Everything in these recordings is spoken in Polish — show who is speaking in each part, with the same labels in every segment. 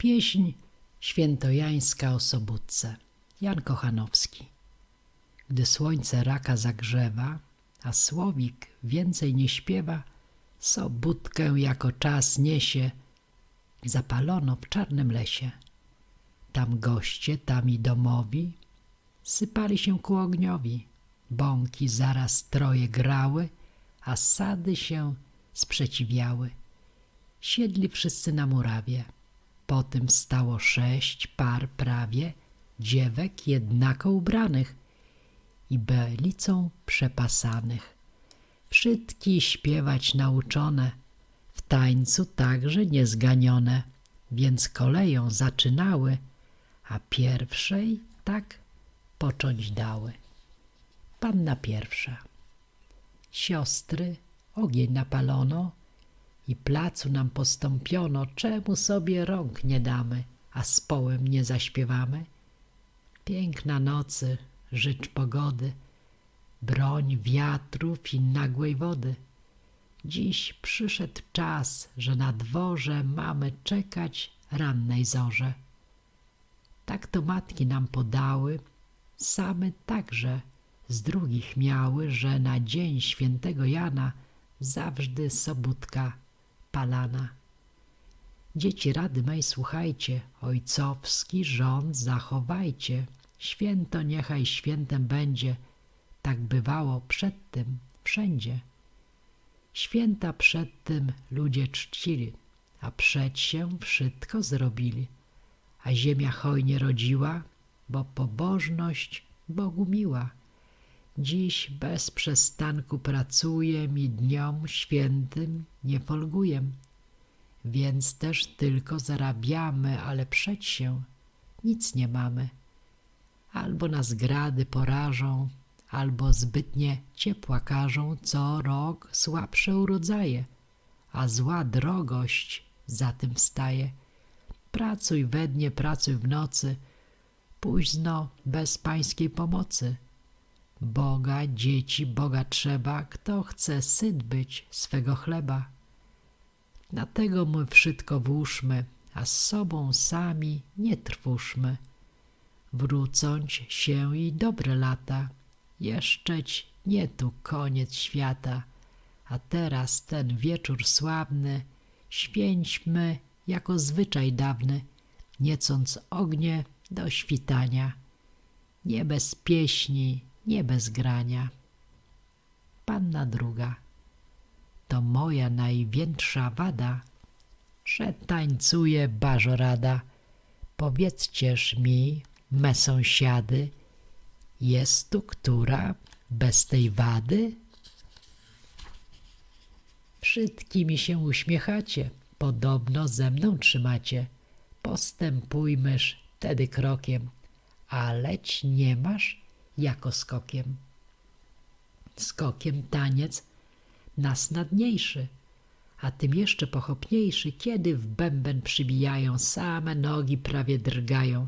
Speaker 1: Pieśń świętojańska o Sobótce. Jan Kochanowski. Gdy słońce raka zagrzewa, a słowik więcej nie śpiewa, Sobótkę jako czas niesie, zapalono w czarnym lesie. Tam goście, tam i domowi, sypali się ku ogniowi. Bąki zaraz troje grały, a sady się sprzeciwiały. Siedli wszyscy na murawie. Potem stało sześć par prawie dziewek jednako ubranych i belicą przepasanych. Wszystki śpiewać nauczone, w tańcu także niezganione, więc koleją zaczynały, a pierwszej tak począć dały. Panna pierwsza. Siostry, ogień napalono i placu nam postąpiono, czemu sobie rąk nie damy, a z połem nie zaśpiewamy? Piękna nocy, życz pogody, broń wiatrów i nagłej wody. Dziś przyszedł czas, że na dworze mamy czekać rannej zorze. Tak to matki nam podały, same także z drugich miały, że na dzień świętego Jana zawsze sobótka palana. Dzieci rady mej słuchajcie, ojcowski rząd zachowajcie, święto niechaj świętem będzie, tak bywało przed tym wszędzie. Święta przed tym ludzie czcili, a przed się wszystko zrobili, a ziemia hojnie rodziła, bo pobożność Bogu miła. Dziś bez przestanku pracuję i dniom świętym nie folguję. Więc też tylko zarabiamy, ale przed się nic nie mamy. Albo nas grady porażą, albo zbytnie ciepła każą, co rok słabsze urodzaje, a zła drogość za tym wstaje. Pracuj we dnie, pracuj w nocy, późno bez pańskiej pomocy. Boga, dzieci, Boga trzeba, kto chce syt być swego chleba. Na tego my wszystko włóżmy, a z sobą sami nie trwóżmy. Wrócąć się i dobre lata, jeszczeć nie tu koniec świata, a teraz ten wieczór sławny święćmy jako zwyczaj dawny, niecąc ognie do świtania, nie bez pieśni, nie bez grania. Panna druga, to moja największa wada, że tańcuje bażorada. Powiedzcież mi, me sąsiady, jest tu która bez tej wady? Wszystki mi się uśmiechacie, podobno ze mną trzymacie. Postępujmyż tedy krokiem, a leć nie masz jako skokiem. Skokiem taniec nas nadniejszy, a tym jeszcze pochopniejszy, kiedy w bęben przybijają, same nogi prawie drgają.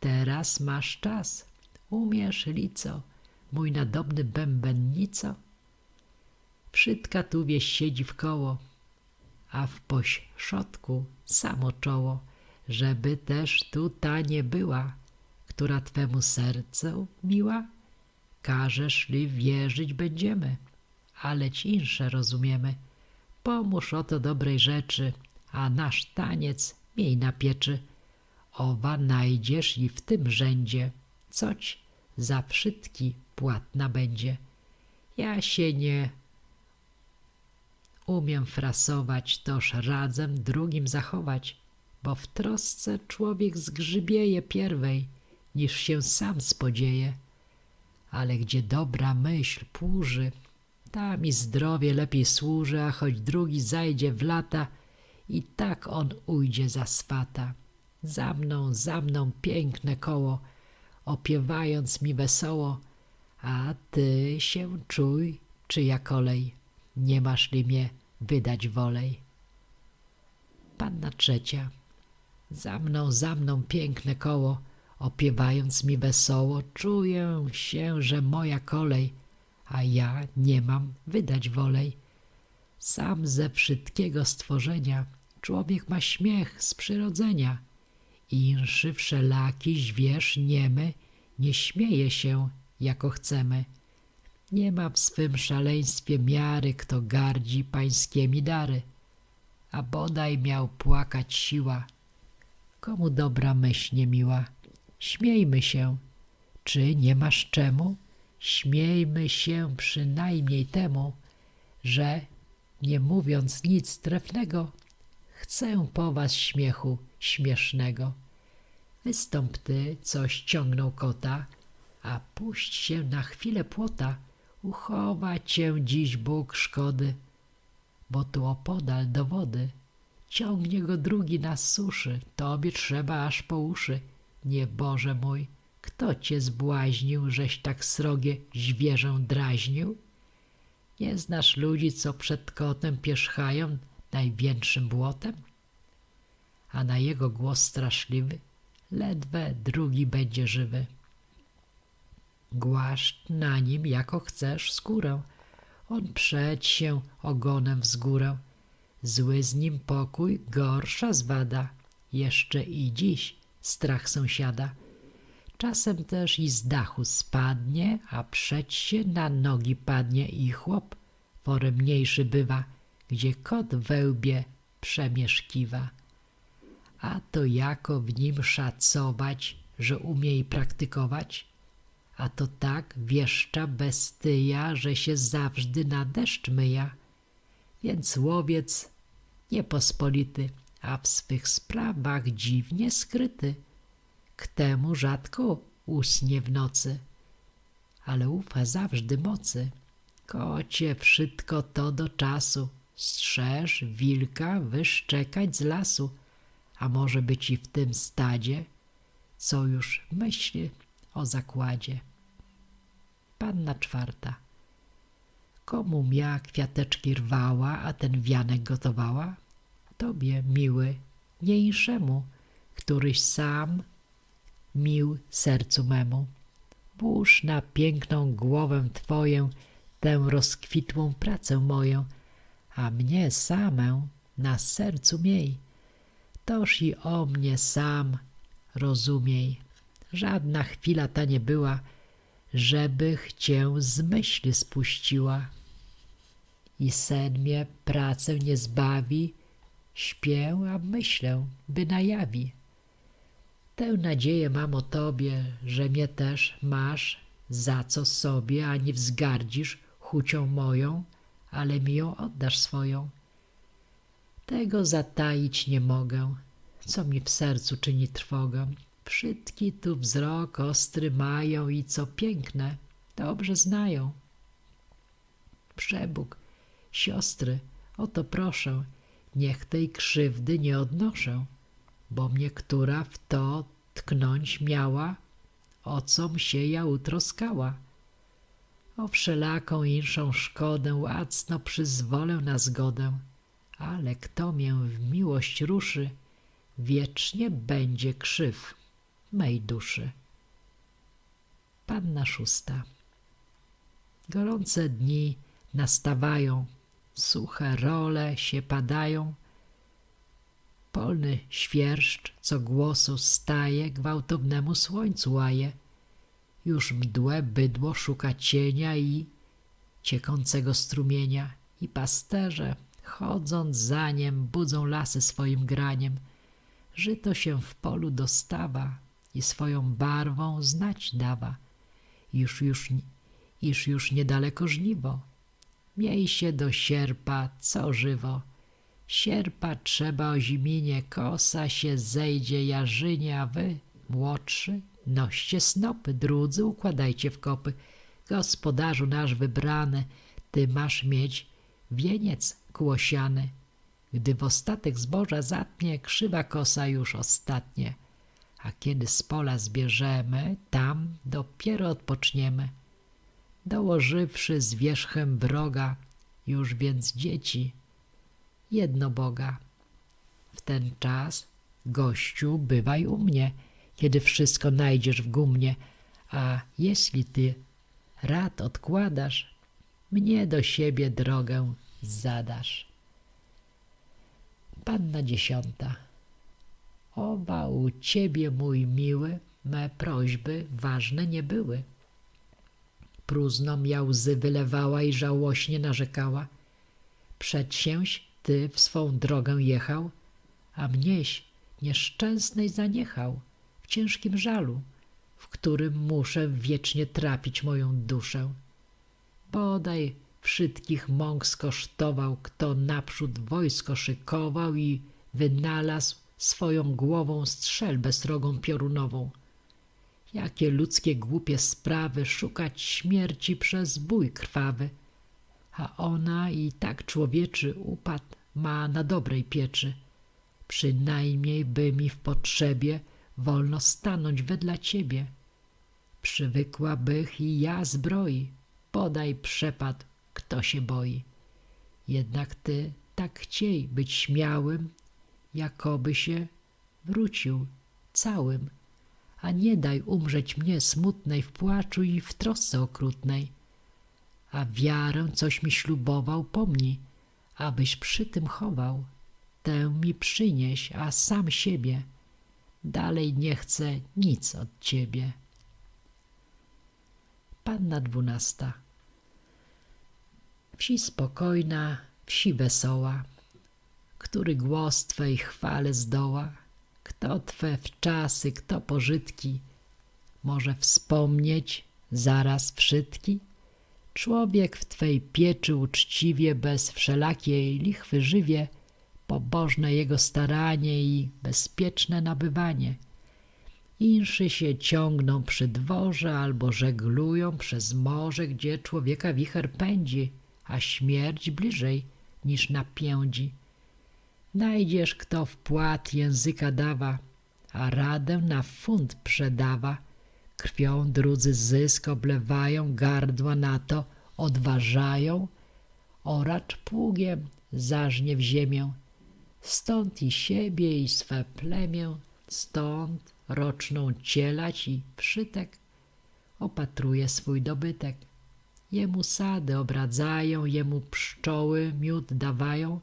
Speaker 1: Teraz masz czas, umiesz lico, mój nadobny bębennico? Wszystka tu wieś siedzi w koło, a w pośrodku samo czoło, żeby też tu ta nie była, która Twemu sercu miła? Każesz li wierzyć będziemy, aleć insze rozumiemy. Pomóż oto dobrej rzeczy, a nasz taniec miej na pieczy. Owa najdziesz i w tym rzędzie, coć za wszystki płatna będzie. Ja się nie umiem frasować, toż radzem drugim zachować, bo w trosce człowiek zgrzybieje pierwej, niż się sam spodzieje. Ale gdzie dobra myśl płuży, tam i zdrowie lepiej służy, a choć drugi zajdzie w lata, i tak on ujdzie za swata. Za mną, za mną piękne koło, opiewając mi wesoło, a ty się czuj, czyja kolej, nie masz li mnie wydać wolej. Panna trzecia, za mną, za mną piękne koło, opiewając mi wesoło, czuję się, że moja kolej, a ja nie mam wydać wolej. Sam ze wszystkiego stworzenia człowiek ma śmiech z przyrodzenia Inszy wszelaki zwierz niemy nie śmieje się, jako chcemy. Nie ma w swym szaleństwie miary, kto gardzi pańskiemi dary. A bodaj miał płakać siła, komu dobra myśl nie miła. Śmiejmy się, czy nie masz czemu? Śmiejmy się przynajmniej temu, że, nie mówiąc nic trefnego, chcę po was śmiechu śmiesznego. Wystąp ty, co ściągnął kota, a puść się na chwilę płota, uchowa cię dziś Bóg szkody, bo tu opodal do wody ciągnie go drugi na suszy, tobie trzeba aż po uszy. Nie Boże mój, kto cię zbłaźnił, żeś tak srogie zwierzę draźnił? Nie znasz ludzi, co przed kotem pierzchają największym błotem? A na jego głos straszliwy ledwe drugi będzie żywy. Głaszcz na nim, jako chcesz, skórę. On przeć się ogonem wzgórę. Zły z nim pokój, gorsza zwada. Jeszcze i dziś strach sąsiada. Czasem też i z dachu spadnie, a przeć się na nogi padnie i chłop foremniejszy bywa, gdzie kot wełbie przemieszkiwa. A to jako w nim szacować, że umie i praktykować? A to tak wieszcza bestyja, że się zawsze na deszcz myja. Więc łowiec niepospolity, a w swych sprawach dziwnie skryty. K temu rzadko usnie w nocy, ale ufa zawsze mocy. Kocie, wszystko to do czasu. Strzeż wilka wyszczekać z lasu, a może być i w tym stadzie, co już myśli o zakładzie. Panna czwarta. Komu mia kwiateczki rwała, a ten wianek gotowała? Tobie, miły, nie inszemu, któryś sam mił sercu memu. Włóż na piękną głowę Twoję tę rozkwitłą pracę moją, a mnie samę na sercu miej. Toż i o mnie sam rozumiej. Żadna chwila ta nie była, żebych cię z myśli spuściła. I sen mnie pracę nie zbawi, śpię, a myślę, by najawi. Tę nadzieję mam o tobie, że mnie też masz, za co sobie ani wzgardzisz chucią moją, ale mi ją oddasz swoją. Tego zataić nie mogę, co mi w sercu czyni trwogę. Wszystki tu wzrok ostry mają i co piękne, dobrze znają. Przebóg, siostry, o to proszę, niech tej krzywdy nie odnoszę, bo mnie która w to tknąć miała, o com się ja utroskała. O wszelaką inszą szkodę łacno przyzwolę na zgodę, ale kto mię w miłość ruszy, wiecznie będzie krzyw mej duszy. Panna szósta. Gorące dni nastawają, suche role się padają, polny świerszcz, co głosu staje, gwałtownemu słońcu łaje. Już mdłe bydło szuka cienia i ciekącego strumienia i pasterze, chodząc za niem, budzą lasy swoim graniem. Żyto się w polu dostawa i swoją barwą znać dawa, iż już, iż już niedaleko żniwo. Miej się do sierpa, co żywo. Sierpa trzeba o ziminie, kosa się zejdzie jarzynie, a wy, młodszy, noście snopy, drudzy układajcie w kopy. Gospodarzu nasz wybrany, ty masz mieć wieniec kłosiany. Gdy w ostatek zboża zatnie, krzywa kosa już ostatnie. A kiedy z pola zbierzemy, tam dopiero odpoczniemy. Dołożywszy z wierzchem broga, już więc dzieci, jedno Boga. W ten czas, gościu, bywaj u mnie, kiedy wszystko najdziesz w gumnie, a jeśli ty rad odkładasz, mnie do siebie drogę zadasz. Panna dziesiąta. O Choba u ciebie, mój miły, me prośby ważne nie były. Próżno miał łzy wylewała i żałośnie narzekała. Przedsięś ty w swą drogę jechał, a mnieś nieszczęsnej zaniechał w ciężkim żalu, w którym muszę wiecznie trapić moją duszę. Bodaj wszystkich mąk skosztował, kto naprzód wojsko szykował i wynalazł swoją głową strzelbę srogą piorunową. Jakie ludzkie głupie sprawy szukać śmierci przez bój krwawy, a ona i tak człowieczy upad ma na dobrej pieczy. Przynajmniej by mi w potrzebie wolno stanąć wedla ciebie. Przywykła bych i ja zbroi, podaj przepad, kto się boi. Jednak ty tak chciej być śmiałym, jakoby się wrócił całym, a nie daj umrzeć mnie smutnej w płaczu i w trosce okrutnej. A wiarę, coś mi ślubował, pomnij, abyś przy tym chował. Tę mi przynieś, a sam siebie. Dalej nie chcę nic od ciebie. Panna dwunasta Wsi spokojna, wsi wesoła, który głos Twej chwale zdoła, kto Twe wczasy, kto pożytki, może wspomnieć zaraz wszystki? Człowiek w Twej pieczy uczciwie, bez wszelakiej lichwy żywie, pobożne jego staranie i bezpieczne nabywanie. Inszy się ciągną przy dworze albo żeglują przez morze, gdzie człowieka wicher pędzi, a śmierć bliżej niż napiędzi. Najdziesz, kto w płat języka dawa, a radę na funt przedawa. Krwią drudzy zysk oblewają, gardła na to odważają. Oracz pługiem zażnie w ziemię. Stąd i siebie i swe plemię, stąd roczną cielać i przytek opatruje swój dobytek. Jemu sady obradzają, jemu pszczoły miód dawają,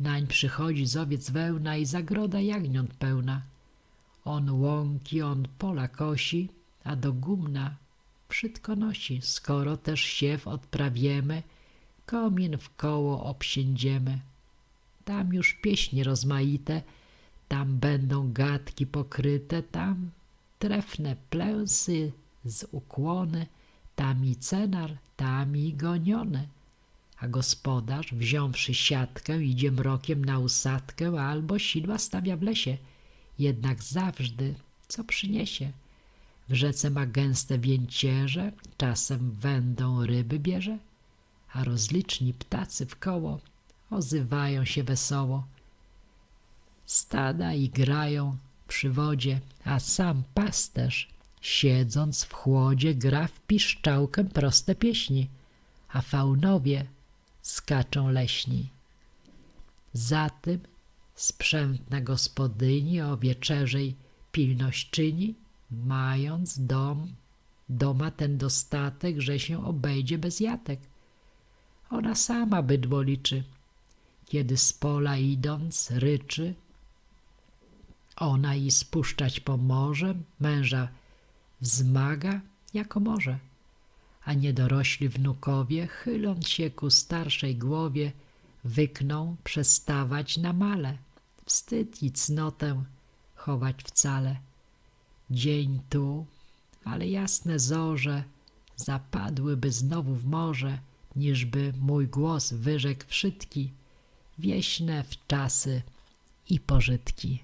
Speaker 1: Nań przychodzi z owiec wełna i zagroda jagniąt pełna. On łąki, on pola kosi, a do gumna wszystko nosi. Skoro też siew odprawiemy, komin w koło obsiędziemy. Tam już pieśni rozmaite, tam będą gadki pokryte, tam trefne plęsy z ukłony, tam i cenar, tam i goniony a gospodarz, wziąwszy siatkę, idzie mrokiem na usadkę albo sidła stawia w lesie. Jednak zawsze co przyniesie? W rzece ma gęste więcierze, czasem wędą ryby bierze, a rozliczni ptacy w koło ozywają się wesoło. Stada i grają przy wodzie, a sam pasterz, siedząc w chłodzie, gra w piszczałkę proste pieśni, a faunowie skaczą leśni. Za tym sprzętna gospodyni o wieczerzej pilność czyni, mając dom, doma ten dostatek, że się obejdzie bez jatek. Ona sama bydło liczy, kiedy z pola idąc ryczy, ona i spuszczać pomoże, męża wzmaga jako może a niedorośli wnukowie, chyląc się ku starszej głowie, wykną przestawać na male, wstyd i cnotę chować wcale. Dzień tu, ale jasne zorze zapadłyby znowu w morze, niżby mój głos wyrzekł wszystki, wieśne w czasy i pożytki.